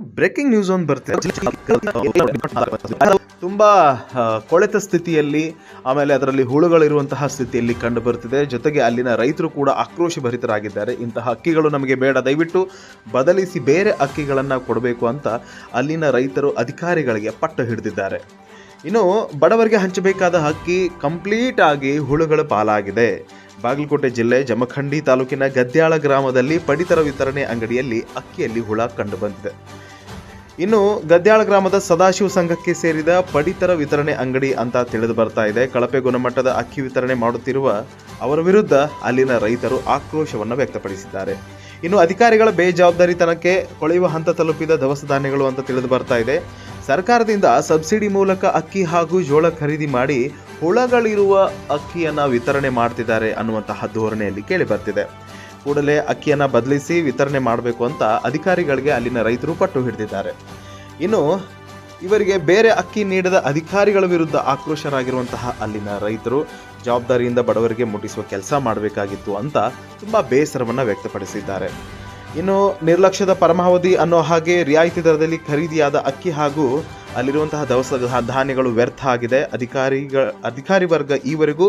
Breaking news ಒಂದು ಬರ್ತಿದೆ. ತುಂಬಾ ಕೊಳೆತ ಸ್ಥಿತಿಯಲ್ಲಿ, ಆಮೇಲೆ ಅದರಲ್ಲಿ ಹುಳುಗಳಿರುವಂತಹ ಸ್ಥಿತಿಯಲ್ಲಿ ಕಂಡು ಬರ್ತಿದೆ. ಜೊತೆಗೆ ಅಲ್ಲಿನ ರೈತರು ಕೂಡ ಆಕ್ರೋಶ ಭರಿತರಾಗಿದ್ದಾರೆ. ಇಂತಹ ಅಕ್ಕಿಗಳು ನಮಗೆ ಬೇಡ. ದಯವಿಟ್ಟು ಬದಲಿಸಿ ಬೇರೆ ಅಕ್ಕಿಗಳನ್ನು ಕೊಡಬೇಕು ಅಂತ ಅಲ್ಲಿನ ರೈತರು ಅಧಿಕಾರಿಗಳಿಗೆ ಪಟ್ಟು ಹಿಡಿದಿದ್ದಾರೆ. ಇನ್ನು, ಬಡವರಿಗೆ ಹಂಚಬೇಕಾದ ಅಕ್ಕಿ ಕಂಪ್ಲೀಟ್ ಆಗಿ ಹುಳುಗಳ ಪಾಲಾಗಿದೆ. ಬಾಗಲಕೋಟೆ ಜಿಲ್ಲೆ ಜಮಖಂಡಿ ತಾಲೂಕಿನ ಗದ್ಯಾಳ ಗ್ರಾಮದಲ್ಲಿ ಪಡಿತರ ವಿತರಣೆ ಅಂಗಡಿಯಲ್ಲಿ ಅಕ್ಕಿಯಲ್ಲಿ ಹುಳ ಕಂಡು ಬಂದಿದೆ. ಇನ್ನು ಗದ್ಯಾಳ ಗ್ರಾಮದ ಸದಾಶಿವ ಸಂಘಕ್ಕೆ ಸೇರಿದ ಪಡಿತರ ವಿತರಣೆ ಅಂಗಡಿ ಅಂತ ತಿಳಿದು ಬರ್ತಾ ಇದೆ. ಕಳಪೆ ಗುಣಮಟ್ಟದ ಅಕ್ಕಿ ವಿತರಣೆ ಮಾಡುತ್ತಿರುವ ಅವರ ವಿರುದ್ಧ ಅಲ್ಲಿನ ರೈತರು ಆಕ್ರೋಶವನ್ನು ವ್ಯಕ್ತಪಡಿಸಿದ್ದಾರೆ. ಇನ್ನು ಅಧಿಕಾರಿಗಳ ಬೇಜವಾಬ್ದಾರಿತನಕ್ಕೆ ಕೊಳೆಯುವ ಹಂತ ತಲುಪಿದ ದವಸ ಧಾನ್ಯಗಳು ಅಂತ ತಿಳಿದು ಬರ್ತಾ ಇದೆ. ಸರ್ಕಾರದಿಂದ ಸಬ್ಸಿಡಿ ಮೂಲಕ ಅಕ್ಕಿ ಹಾಗೂ ಜೋಳ ಖರೀದಿ ಮಾಡಿ ಹುಳಗಳಿರುವ ಅಕ್ಕಿಯನ್ನು ವಿತರಣೆ ಮಾಡ್ತಿದ್ದಾರೆ ಅನ್ನುವಂತಹ ಧೋರಣೆಯಲ್ಲಿ ಕೇಳಿ ಬರ್ತಿದೆ. ಕೂಡಲೇ ಅಕ್ಕಿಯನ್ನು ಬದಲಿಸಿ ವಿತರಣೆ ಮಾಡಬೇಕು ಅಂತ ಅಧಿಕಾರಿಗಳಿಗೆ ಅಲ್ಲಿನ ರೈತರು ಪಟ್ಟು ಹಿಡಿದಿದ್ದಾರೆ. ಇನ್ನು ಇವರಿಗೆ ಬೇರೆ ಅಕ್ಕಿ ನೀಡದ ಅಧಿಕಾರಿಗಳ ವಿರುದ್ಧ ಆಕ್ರೋಶರಾಗಿರುವಂತಹ ಅಲ್ಲಿನ ರೈತರು ಜವಾಬ್ದಾರಿಯಿಂದ ಬಡವರಿಗೆ ಮುಟ್ಟಿಸುವ ಕೆಲಸ ಮಾಡಬೇಕಾಗಿತ್ತು ಅಂತ ತುಂಬ ಬೇಸರವನ್ನು ವ್ಯಕ್ತಪಡಿಸಿದ್ದಾರೆ. ಇನ್ನು ನಿರ್ಲಕ್ಷ್ಯದ ಪರಮಾವಧಿ ಅನ್ನೋ ಹಾಗೆ ರಿಯಾಯಿತಿ ದರದಲ್ಲಿ ಖರೀದಿಯಾದ ಅಕ್ಕಿ ಹಾಗೂ ಅಲ್ಲಿರುವಂತಹ ದವಸ ಧಾನ್ಯಗಳು ವ್ಯರ್ಥ ಆಗಿದೆ. ಅಧಿಕಾರಿಗಳ ಅಧಿಕಾರಿ ವರ್ಗ ಈವರೆಗೂ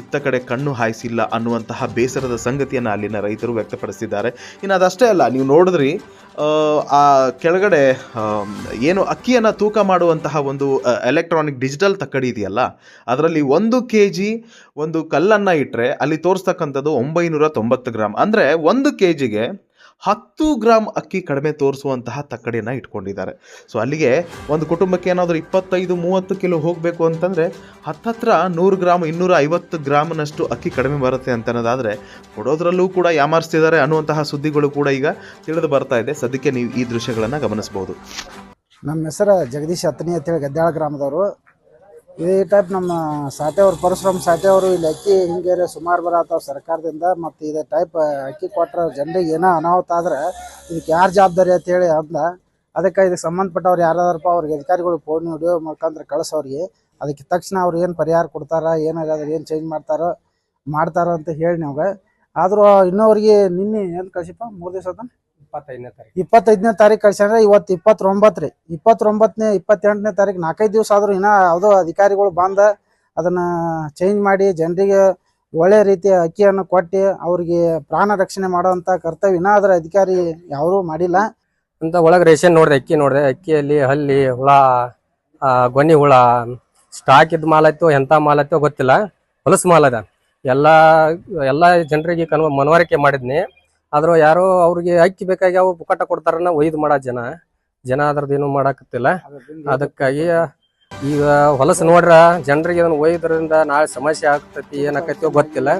ಇತ್ತ ಕಡೆ ಕಣ್ಣು ಹಾಯಿಸಿಲ್ಲ ಅನ್ನುವಂತಹ ಬೇಸರದ ಸಂಗತಿಯನ್ನು ಅಲ್ಲಿನ ರೈತರು ವ್ಯಕ್ತಪಡಿಸಿದ್ದಾರೆ. ಇನ್ನು ಅದಷ್ಟೇ ಅಲ್ಲ ನೀವು ನೋಡಿದ್ರಿ ಆ, ಕೆಳಗಡೆ ಏನು ಅಕ್ಕಿಯನ್ನು ತೂಕ ಮಾಡುವಂತಹ ಒಂದು ಎಲೆಕ್ಟ್ರಾನಿಕ್ ಡಿಜಿಟಲ್ ತಕ್ಕಡಿ ಇದೆಯಲ್ಲ ಅದರಲ್ಲಿ ಒಂದು ಕೆ ಜಿ ಒಂದು ಕಲ್ಲನ್ನು ಇಟ್ಟರೆ ಅಲ್ಲಿ ತೋರಿಸ್ತಕ್ಕಂಥದ್ದು ಒಂಬೈನೂರ ತೊಂಬತ್ತು ಗ್ರಾಮ್ ಅಂದರೆ ಒಂದು ಕೆ ಜಿಗೆ ಹತ್ತು ಗ್ರಾಮ್ ಅಕ್ಕಿ ಕಡಿಮೆ ತೋರಿಸುವಂತಹ ತಕ್ಕಡಿಯನ್ನು ಇಟ್ಕೊಂಡಿದ್ದಾರೆ. ಸೊ ಅಲ್ಲಿಗೆ ಒಂದು ಕುಟುಂಬಕ್ಕೆ ಏನಾದರೂ ಇಪ್ಪತ್ತೈದು, ಮೂವತ್ತು ಕಿಲೋ ಹೋಗಬೇಕು ಅಂತಂದರೆ ಹತ್ತತ್ರ ನೂರು ಗ್ರಾಮ್ ಇನ್ನೂರ ಐವತ್ತು ಗ್ರಾಮ್ನಷ್ಟು ಅಕ್ಕಿ ಕಡಿಮೆ ಬರುತ್ತೆ ಅಂತ ಅನ್ನೋದಾದರೆ ಕೊಡೋದ್ರಲ್ಲೂ ಕೂಡ ಯಾಮಾರಿಸ್ತಿದ್ದಾರೆ ಅನ್ನುವಂತಹ ಸುದ್ದಿಗಳು ಕೂಡ ಈಗ ತಿಳಿದು ಬರ್ತಾ ಇದೆ. ಸದ್ಯಕ್ಕೆ ನೀವು ಈ ದೃಶ್ಯಗಳನ್ನು ಗಮನಿಸಬಹುದು. ನಮ್ಮ ಹೆಸರು ಜಗದೀಶ್ ಅತ್ತನಿ ಅಂತೇಳಿ ಗದ್ದಾಳ ಗ್ರಾಮದವರು. ಈ ಟೈಪ್ ನಮ್ಮ ಸಾಟೆಯವರು ಪರಶುರಾಮ್ ಸಾಟೆಯವರು ಇಲ್ಲಿ ಅಕ್ಕಿ ಹಿಂಗೆ ಸುಮಾರು ಬರತ್ತಾವ ಸರ್ಕಾರದಿಂದ ಮತ್ತು ಇದೇ ಟೈಪ್ ಅಕ್ಕಿ ಕೊಟ್ರೆ ಜನರಿಗೆ ಏನೋ ಅನಾಹುತ ಆದ್ರೆ ಇದಕ್ಕೆ ಯಾರು ಜವಾಬ್ದಾರಿ ಅಂತೇಳಿ ಅಂದ. ಅದಕ್ಕೆ ಇದಕ್ಕೆ ಸಂಬಂಧಪಟ್ಟವ್ರು ಯಾರಾದ್ರಪ್ಪ ಅವ್ರಿಗೆ ಅಧಿಕಾರಿಗಳು ಫೋನ್ ವಿಡಿಯೋ ಮುಖಾಂತರ ಕಳಿಸೋರಿಗೆ ಅದಕ್ಕೆ ತಕ್ಷಣ ಅವ್ರು ಏನು ಪರಿಹಾರ ಕೊಡ್ತಾರ ಏನಾದ್ರೂ ಏನು ಚೇಂಜ್ ಮಾಡ್ತಾರೋ ಮಾಡ್ತಾರೋ ಅಂತ ಹೇಳಿ ನಮ್ಗೆ ಆದರೂ ಇನ್ನೋರಿಗೆ ನಿನ್ನೆ ಏನು ಕಳಿಸಿಪ್ಪ, ಮೂರು ದಿವಸ ಇಪ್ಪತ್ತೈದನೇ ತಾರೀಕು. ಇಪ್ಪತ್ತೈದನೇ ತಾರೀಕು ಕಳ್ಸ್ಯಾರ ಇವತ್ತು ಇಪ್ಪತ್ತೊಂಬತ್ತು ರೀ. ಇಪ್ಪತ್ತೊಂಬತ್ತನೇ ಇಪ್ಪತ್ತೆಂಟನೇ ತಾರೀಕು ನಾಲ್ಕೈದು ದಿವಸ ಆದ್ರೂ ಇನ್ನ ಯಾವುದೋ ಅಧಿಕಾರಿಗಳು ಬಂದ ಅದನ್ನ ಚೇಂಜ್ ಮಾಡಿ ಜನರಿಗೆ ಒಳ್ಳೆ ರೀತಿಯ ಅಕ್ಕಿಯನ್ನು ಕೊಟ್ಟು ಅವ್ರಿಗೆ ಪ್ರಾಣ ರಕ್ಷಣೆ ಮಾಡುವಂತ ಕರ್ತವ್ಯ ಇನ್ನೂ ಅದರ ಅಧಿಕಾರಿ ಯಾರು ಮಾಡಿಲ್ಲ. ಅಂತ ಒಳಗೆ ರೇಷನ್ ನೋಡಿದೆ ಅಕ್ಕಿ ನೋಡಿದೆ ಅಕ್ಕಿಯಲ್ಲಿ ಹಲ್ಲಿ ಹುಳ ಆ, ಗೊನ್ನಿ ಹುಳ ಸ್ಟಾಕ್ ಇದ್ದ ಮಾಲ್ ಆಯ್ತು ಎಂಥ ಮಾಲ್ ಆಯ್ತು ಗೊತ್ತಿಲ್ಲ. ಹೊಲಸು ಮಾಲ್ ಅದ. ಎಲ್ಲ ಎಲ್ಲ ಜನರಿಗೆ ಕನ್ವ ಮನವರಿಕೆ ಮಾಡಿದ್ನಿ. ಆದ್ರೂ ಯಾರೋ ಅವ್ರಿಗೆ ಅಕ್ಕಿ ಬೇಕಾಗ್ಯಾವ ಪುಕ್ಕಟ ಕೊಡ್ತಾರನ್ನ ಒಯ್ದು ಮಾಡೋ ಜನ. ಜನ ಅದ್ರದ್ದು ಏನು ಮಾಡಾಕತ್ತಿಲ್ಲ. ಅದಕ್ಕಾಗಿ ಈಗ ಹೊಲಸು ನೋಡ್ರ, ಜನರಿಗೆ ಅದನ್ನ ಒಯ್ದ್ರಿಂದ ನಾಳೆ ಸಮಸ್ಯೆ ಆಗ್ತತಿ, ಏನಾಕೈತೋ ಗೊತ್ತಿಲ್ಲ.